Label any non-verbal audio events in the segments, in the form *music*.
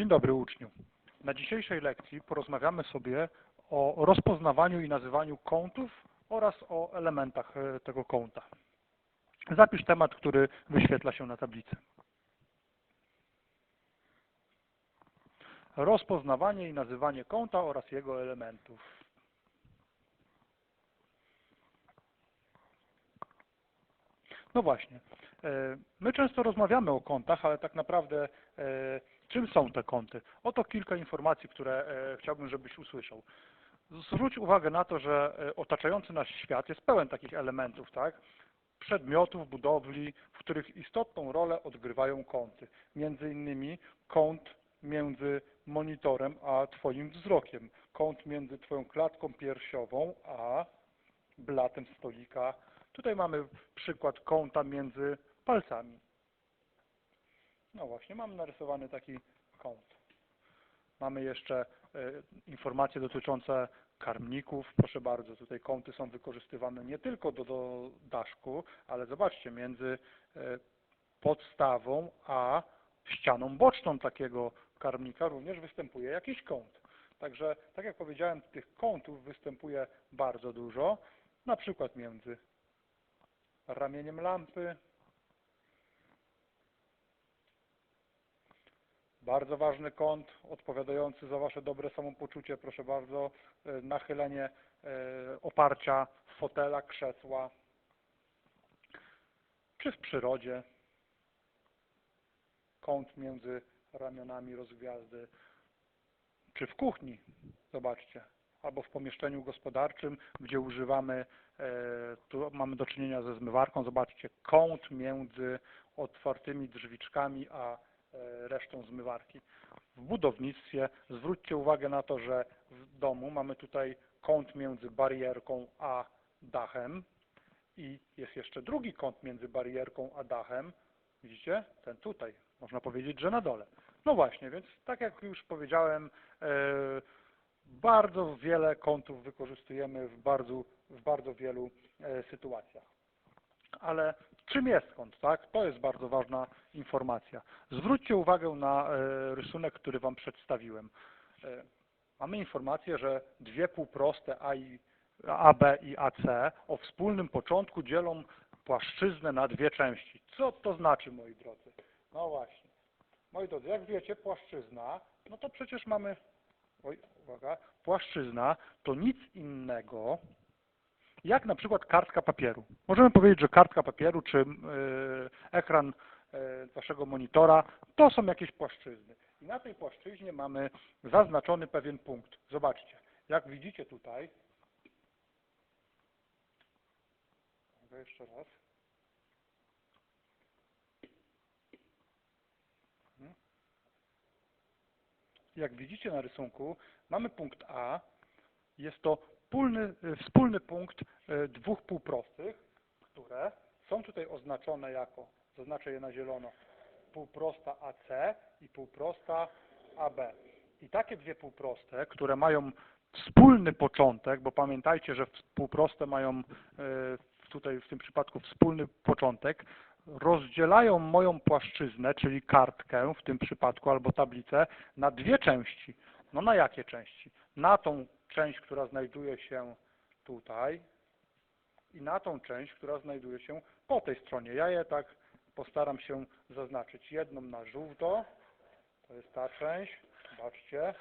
Dzień dobry uczniu. Na dzisiejszej lekcji porozmawiamy sobie o rozpoznawaniu i nazywaniu kątów oraz o elementach e, tego kąta. Zapisz temat, który wyświetla się na tablicy. Rozpoznawanie i nazywanie kąta oraz jego elementów. No właśnie. e, My często rozmawiamy o kątach, ale tak naprawdę e, czym są te kąty? Oto kilka informacji, które e, chciałbym, żebyś usłyszał. Zwróć uwagę na to, że e, otaczający nas świat jest pełen takich elementów, tak? Przedmiotów, budowli, w których istotną rolę odgrywają kąty. Między innymi kąt między monitorem a Twoim wzrokiem, kąt między Twoją klatką piersiową a blatem stolika. Tutaj mamy przykład kąta między palcami. No właśnie, mamy narysowany taki kąt. Mamy jeszcze e, informacje dotyczące karmników. Proszę bardzo, tutaj kąty są wykorzystywane nie tylko do, do daszku, ale zobaczcie, między e, podstawą a ścianą boczną takiego karmnika również występuje jakiś kąt. Także, tak jak powiedziałem, tych kątów występuje bardzo dużo, na przykład między ramieniem lampy, Bardzo ważny kąt odpowiadający za Wasze dobre samopoczucie. Proszę bardzo, e, nachylenie e, oparcia fotela, krzesła, czy w przyrodzie. Kąt między ramionami rozgwiazdy, czy w kuchni, zobaczcie, albo w pomieszczeniu gospodarczym, gdzie używamy, e, tu mamy do czynienia ze zmywarką, zobaczcie, kąt między otwartymi drzwiczkami a resztą zmywarki. W budownictwie zwróćcie uwagę na to, że w domu mamy tutaj kąt między barierką a dachem i jest jeszcze drugi kąt między barierką a dachem. Widzicie? Ten tutaj. Można powiedzieć, że na dole. No właśnie, więc tak jak już powiedziałem, e, bardzo wiele kątów wykorzystujemy w bardzo, w bardzo wielu e, sytuacjach. Ale czym jest kąt, tak? To jest bardzo ważna informacja. Zwróćcie uwagę na e, rysunek, który Wam przedstawiłem. E, Mamy informację, że dwie półproste A i, AB i AC o wspólnym początku dzielą płaszczyznę na dwie części. Co to znaczy, moi drodzy? No właśnie. Moi drodzy, jak wiecie, płaszczyzna, no to przecież mamy, oj, uwaga, płaszczyzna to nic innego jak na przykład kartka papieru. Możemy powiedzieć, że kartka papieru czy yy, ekran yy, waszego monitora to są jakieś płaszczyzny. I na tej płaszczyźnie mamy zaznaczony pewien punkt. Zobaczcie, jak widzicie tutaj, jeszcze raz. Jak widzicie na rysunku, mamy punkt A. Jest to wspólny, wspólny punkt e, dwóch półprostych, które są tutaj oznaczone jako, zaznaczę je na zielono, półprosta AC i półprosta AB. I takie dwie półproste, które mają wspólny początek, bo pamiętajcie, że półproste mają e, tutaj w tym przypadku wspólny początek, rozdzielają moją płaszczyznę, czyli kartkę w tym przypadku, albo tablicę, na dwie części. No na jakie części? Na tą część, która znajduje się tutaj i na tą część, która znajduje się po tej stronie. Ja je tak postaram się zaznaczyć. Jedną na żółto, to jest ta część, zobaczcie.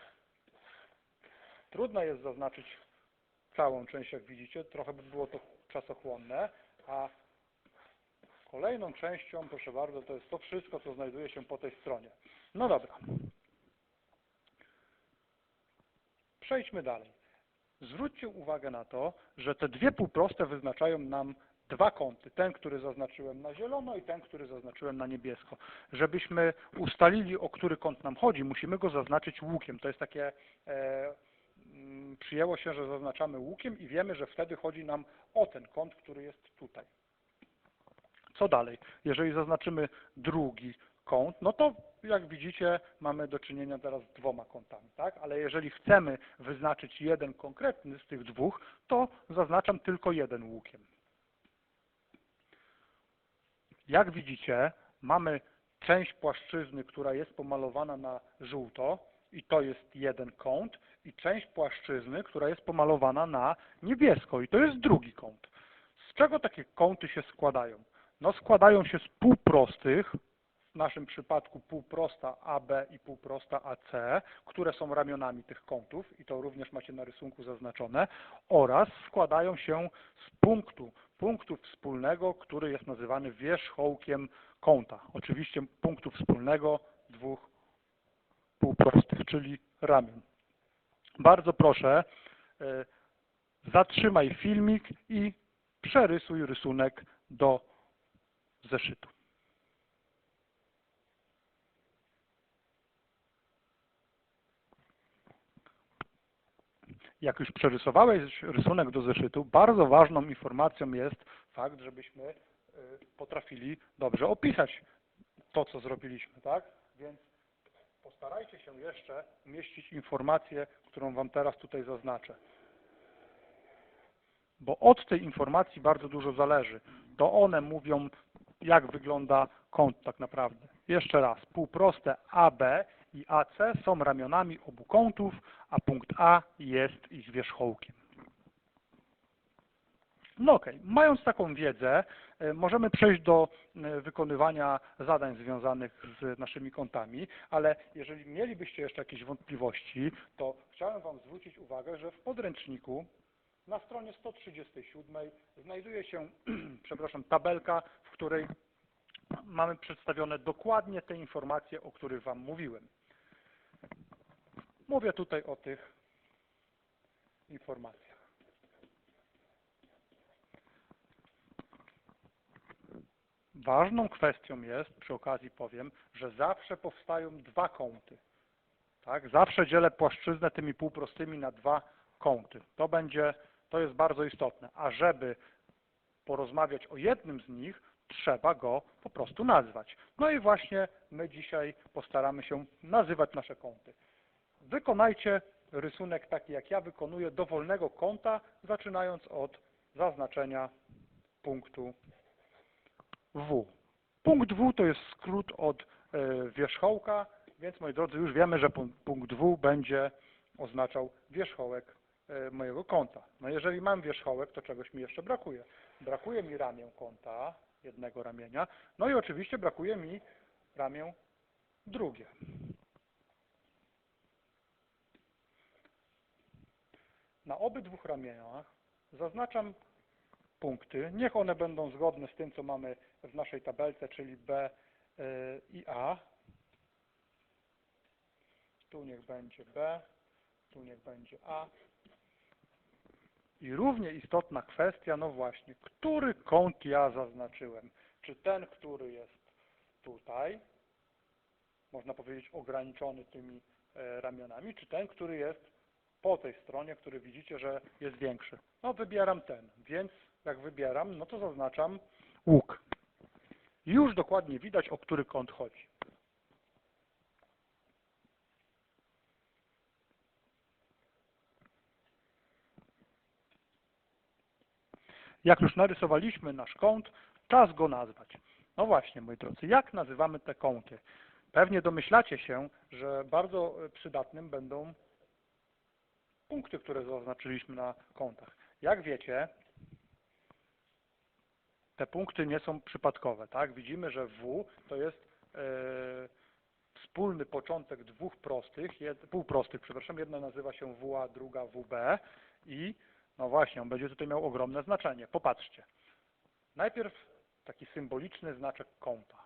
Trudno jest zaznaczyć całą część, jak widzicie, trochę by było to czasochłonne, a kolejną częścią, proszę bardzo, to jest to wszystko, co znajduje się po tej stronie. No dobra. Przejdźmy dalej. Zwróćcie uwagę na to, że te dwie półproste wyznaczają nam dwa kąty. Ten, który zaznaczyłem na zielono i ten, który zaznaczyłem na niebiesko. Żebyśmy ustalili, o który kąt nam chodzi, musimy go zaznaczyć łukiem. To jest takie, e, mm, przyjęło się, że zaznaczamy łukiem i wiemy, że wtedy chodzi nam o ten kąt, który jest tutaj. Co dalej? Jeżeli zaznaczymy drugi kąt, no to jak widzicie mamy do czynienia teraz z dwoma kątami, tak? Ale jeżeli chcemy wyznaczyć jeden konkretny z tych dwóch, to zaznaczam tylko jeden łukiem. Jak widzicie, mamy część płaszczyzny, która jest pomalowana na żółto i to jest jeden kąt i część płaszczyzny, która jest pomalowana na niebiesko i to jest drugi kąt. Z czego takie kąty się składają? No składają się z półprostych, w naszym przypadku półprosta AB i półprosta AC, które są ramionami tych kątów i to również macie na rysunku zaznaczone, oraz składają się z punktu, punktu wspólnego, który jest nazywany wierzchołkiem kąta. Oczywiście punktu wspólnego dwóch półprostych, czyli ramion. Bardzo proszę, e, zatrzymaj filmik i przerysuj rysunek do zeszytu. Jak już przerysowałeś rysunek do zeszytu, bardzo ważną informacją jest fakt, żebyśmy y, potrafili dobrze opisać to, co zrobiliśmy, tak? Więc postarajcie się jeszcze umieścić informację, którą Wam teraz tutaj zaznaczę. Bo od tej informacji bardzo dużo zależy. To one mówią, jak wygląda kąt tak naprawdę. Jeszcze raz, półproste AB i AC są ramionami obu kątów, a punkt A jest ich wierzchołkiem. No okej, mając taką wiedzę, e, możemy przejść do e, wykonywania zadań związanych z naszymi kątami, ale jeżeli mielibyście jeszcze jakieś wątpliwości, to chciałem Wam zwrócić uwagę, że w podręczniku na stronie 137 znajduje się, *clears throat* przepraszam, tabelka, w której mamy przedstawione dokładnie te informacje, o których Wam mówiłem. Mówię tutaj o tych informacjach. Ważną kwestią jest, przy okazji powiem, że zawsze powstają dwa kąty. Tak? Zawsze dzielę płaszczyznę tymi półprostymi na dwa kąty. To będzie, to jest bardzo istotne. A żeby porozmawiać o jednym z nich, trzeba go po prostu nazwać. No i właśnie my dzisiaj postaramy się nazywać nasze kąty. Wykonajcie rysunek taki, jak ja wykonuję, dowolnego kąta, zaczynając od zaznaczenia punktu W. Punkt W to jest skrót od e, wierzchołka, więc moi drodzy, już wiemy, że pu- punkt W będzie oznaczał wierzchołek e, mojego kąta. No jeżeli mam wierzchołek, to czegoś mi jeszcze brakuje. Brakuje mi ramię kąta, jednego ramienia, no i oczywiście brakuje mi ramię drugie. Na obydwu ramieniach zaznaczam punkty. Niech one będą zgodne z tym, co mamy w naszej tabelce, czyli B y, i A. Tu niech będzie B, tu niech będzie A. I równie istotna kwestia, no właśnie, który kąt ja zaznaczyłem? Czy ten, który jest tutaj, można powiedzieć ograniczony tymi e, ramionami, czy ten, który jest po tej stronie, który widzicie, że jest większy. No wybieram ten, więc jak wybieram, no to zaznaczam łuk. Już dokładnie widać, o który kąt chodzi. Jak już narysowaliśmy nasz kąt, czas go nazwać. No właśnie, moi drodzy, jak nazywamy te kąty? Pewnie domyślacie się, że bardzo przydatnym będą punkty, które zaznaczyliśmy na kątach. Jak wiecie, te punkty nie są przypadkowe, tak? Widzimy, że W to jest e, wspólny początek dwóch prostych, jed, półprostych, przepraszam, jedna nazywa się WA, druga WB i no właśnie, on będzie tutaj miał ogromne znaczenie. Popatrzcie. Najpierw taki symboliczny znaczek kąta.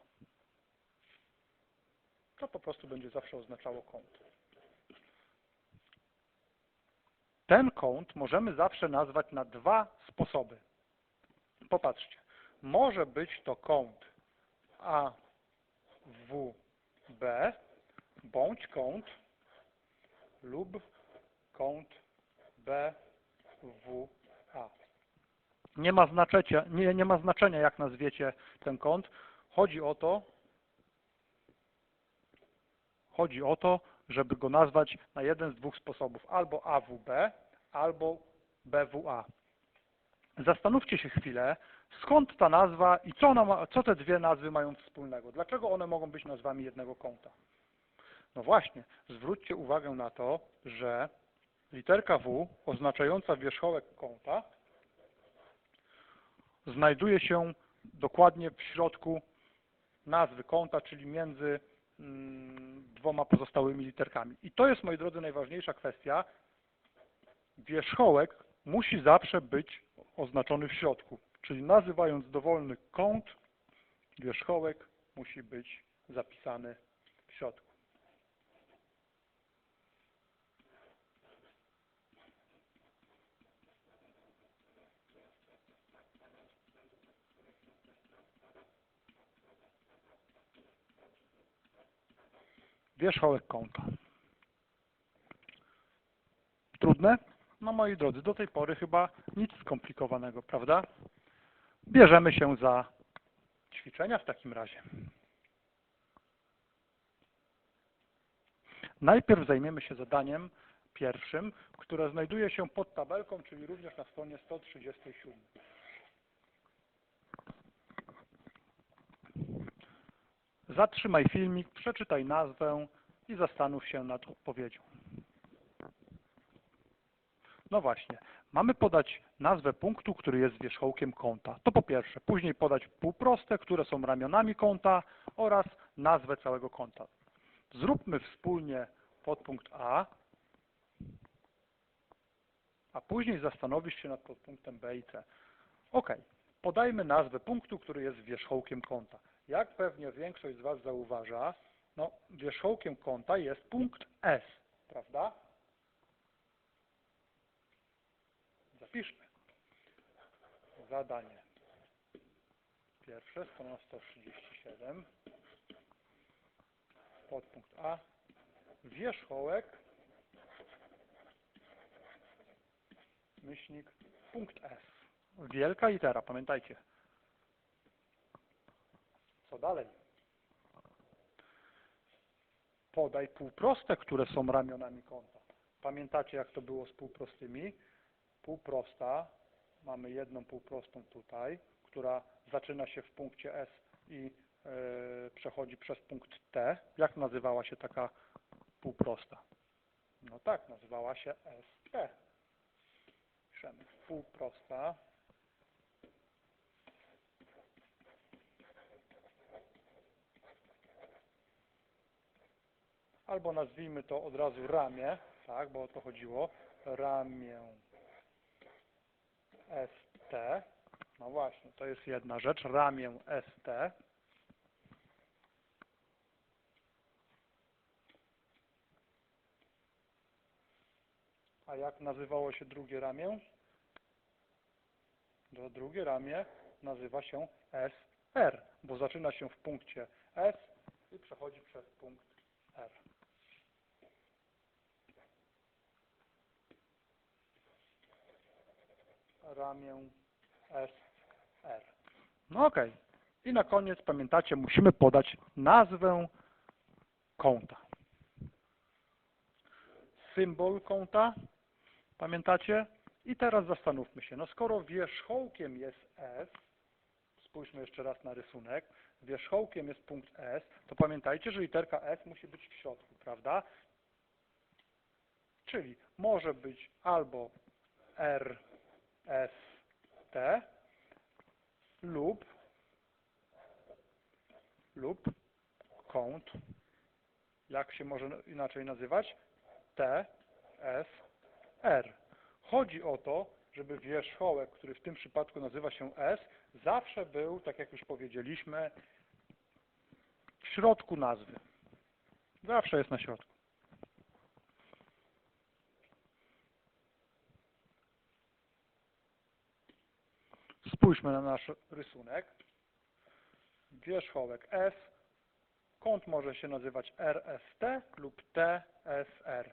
To po prostu będzie zawsze oznaczało kąt. Ten kąt możemy zawsze nazwać na dwa sposoby. Popatrzcie. Może być to kąt AWB bądź kąt lub kąt BWA. Nie ma, znaczenia, nie, nie ma znaczenia, jak nazwiecie ten kąt. Chodzi o to, chodzi o to, żeby go nazwać na jeden z dwóch sposobów. Albo AWB, albo BWA. zastanówcie się chwilę, skąd ta nazwa i co, ma, co te dwie nazwy mają wspólnego. Dlaczego one mogą być nazwami jednego kąta? No właśnie, zwróćcie uwagę na to, że literka W oznaczająca wierzchołek kąta znajduje się dokładnie w środku nazwy kąta, czyli między mm, dwoma pozostałymi literkami. I to jest, moi drodzy, najważniejsza kwestia. Wierzchołek musi zawsze być oznaczony w środku. Czyli nazywając dowolny kąt, wierzchołek musi być zapisany w środku. Wierzchołek kąta. Trudne? No moi drodzy, do tej pory chyba nic skomplikowanego, prawda? Bierzemy się za ćwiczenia w takim razie. Najpierw zajmiemy się zadaniem pierwszym, które znajduje się pod tabelką, czyli również na stronie 137. Zatrzymaj filmik, przeczytaj nazwę i zastanów się nad odpowiedzią. No właśnie, mamy podać nazwę punktu, który jest wierzchołkiem kąta. To po pierwsze. Później podać półproste, które są ramionami kąta oraz nazwę całego kąta. Zróbmy wspólnie podpunkt A, a później zastanowisz się nad podpunktem B i C. Ok, podajmy nazwę punktu, który jest wierzchołkiem kąta. Jak pewnie większość z Was zauważa, no, wierzchołkiem kąta jest punkt S, prawda? Zapiszmy. Zadanie pierwsze, strona 137. Podpunkt A. Wierzchołek, myślnik, punkt S. Wielka litera, pamiętajcie. Co dalej? Podaj półproste, które są ramionami kąta. Pamiętacie, jak to było z półprostymi? Półprosta, mamy jedną półprostą tutaj, która zaczyna się w punkcie S i e, przechodzi przez punkt T. Jak nazywała się taka półprosta? No tak, nazywała się ST. Piszemy półprosta. Albo nazwijmy to od razu ramię, tak, bo o to chodziło. Ramię ST. No właśnie, to jest jedna rzecz. Ramię ST. A jak nazywało się drugie ramię? To drugie ramię nazywa się SR, bo zaczyna się w punkcie S i przechodzi przez punkt R. Ramię SR. No okej. I na koniec pamiętacie, musimy podać nazwę kąta. Symbol kąta, pamiętacie? I teraz zastanówmy się, no skoro wierzchołkiem jest S, spójrzmy jeszcze raz na rysunek, wierzchołkiem jest punkt S, to pamiętajcie, że literka S musi być w środku, prawda? Czyli może być albo R, S, T lub lub kąt, jak się może inaczej nazywać? T, S, R. Chodzi o to, żeby wierzchołek, który w tym przypadku nazywa się S, zawsze był, tak jak już powiedzieliśmy, w środku nazwy. Zawsze jest na środku. Spójrzmy na nasz rysunek. Wierzchołek S. Kąt może się nazywać RST lub TSR.